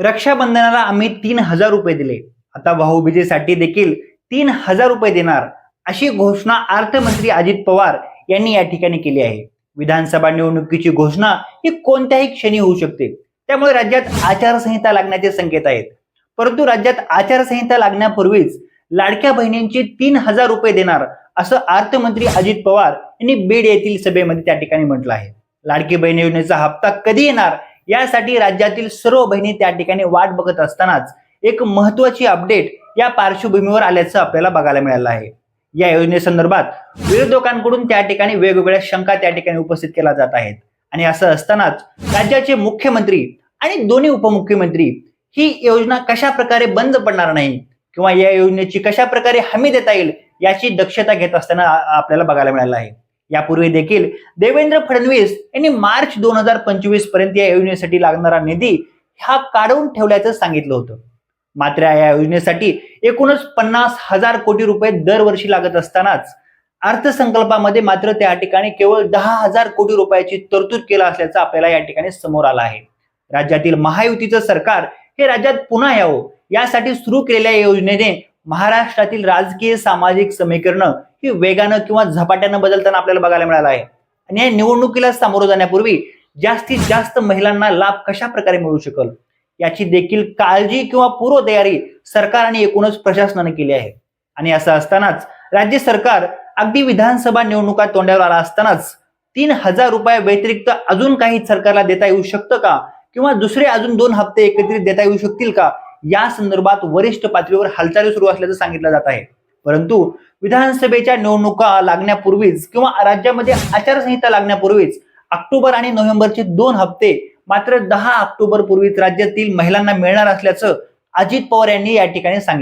रक्षाबंधनाला आम्ही तीन हजार रुपये दिले. आता भाऊबीजेसाठी देखील तीन हजार रुपये देणार अशी घोषणा अर्थमंत्री अजित पवार यांनी या ठिकाणी केली आहे. विधानसभा निवडणुकीची घोषणा ही कोणत्याही क्षणी होऊ शकते. त्यामुळे राज्यात आचारसंहिता लागण्याचे संकेत आहेत. परंतु राज्यात आचारसंहिता लागण्यापूर्वीच लाडक्या बहिणींची तीन हजार रुपये देणार असं अर्थमंत्री अजित पवार यांनी बीड येथील सभेमध्ये त्या ठिकाणी म्हटलं आहे. लाडकी बहीण योजनेचा हप्ता कधी येणार यासाठी राज्यातील सर्व बहिणी त्या ठिकाणी वाट बघत असतानाच एक महत्वाची अपडेट या पार्श्वभूमीवर आल्याचं आपल्याला बघायला मिळालं आहे. या योजनेसंदर्भात विरोधकांकडून त्या ठिकाणी वेगवेगळ्या शंका त्या ठिकाणी उपस्थित केल्या जात आहेत. आणि असं असतानाच राज्याचे मुख्यमंत्री आणि दोन्ही उपमुख्यमंत्री ही योजना कशा प्रकारे बंद पडणार नाही किंवा या योजनेची कशा प्रकारे हमी देता येईल याची दक्षता घेत असताना आपल्याला बघायला मिळालं आहे. यापूर्वी देखील देवेंद्र फडणवीस यांनी मार्च दोन हजार पंचवीसपर्यंत या योजनेसाठी लागणारा निधी हा काढून ठेवल्याचं सांगितलं होतं. मात्र या योजनेसाठी एकूणच पन्नास हजार कोटी रुपये दरवर्षी लागत असतानाच अर्थसंकल्पामध्ये मात्र त्या ठिकाणी केवळ दहा हजार कोटी रुपयाची तरतूद केला असल्याचं आपल्याला या ठिकाणी समोर आलं आहे. राज्यातील महायुतीचं सरकार हे राज्यात पुन्हा यावं यासाठी सुरू केलेल्या या योजनेने महाराष्ट्रातील राजकीय सामाजिक समीकरणं की वेगानं किंवा झपाट्यानं बदलताना आपल्याला बघायला मिळालं आहे. आणि या निवडणुकीला सामोरं जाण्यापूर्वी जास्तीत जास्त महिलांना लाभ कशा प्रकारे मिळू शकल? याची देखील काळजी किंवा पूर्वतयारी सरकार आणि एकूणच प्रशासनाने केली आहे. आणि असं असतानाच राज्य सरकार अगदी विधानसभा निवडणुका तोंडावर आला असतानाच तीन हजार रुपये व्यतिरिक्त अजून काही सरकारला देता येऊ शकतं का? किंवा दुसरे अजून दोन हप्ते एकत्रित देता येऊ शकतील का? या संदर्भात वरिष्ठ पातळीवर हालचाली सुरू असल्याचं सांगितलं जात आहे. परंतु विधानसभेच्या निवडणुका लागण्यापूर्वीच किंवा राज्यामध्ये आचारसंहिता लागण्यापूर्वीच ऑक्टोबर आणि नोव्हेंबरचे दोन हप्ते मात्र दहा ऑक्टोबर पूर्वीच राज्यातील महिलांना मिळणार असल्याचं अजित पवार यांनी या ठिकाणी सांगितलं.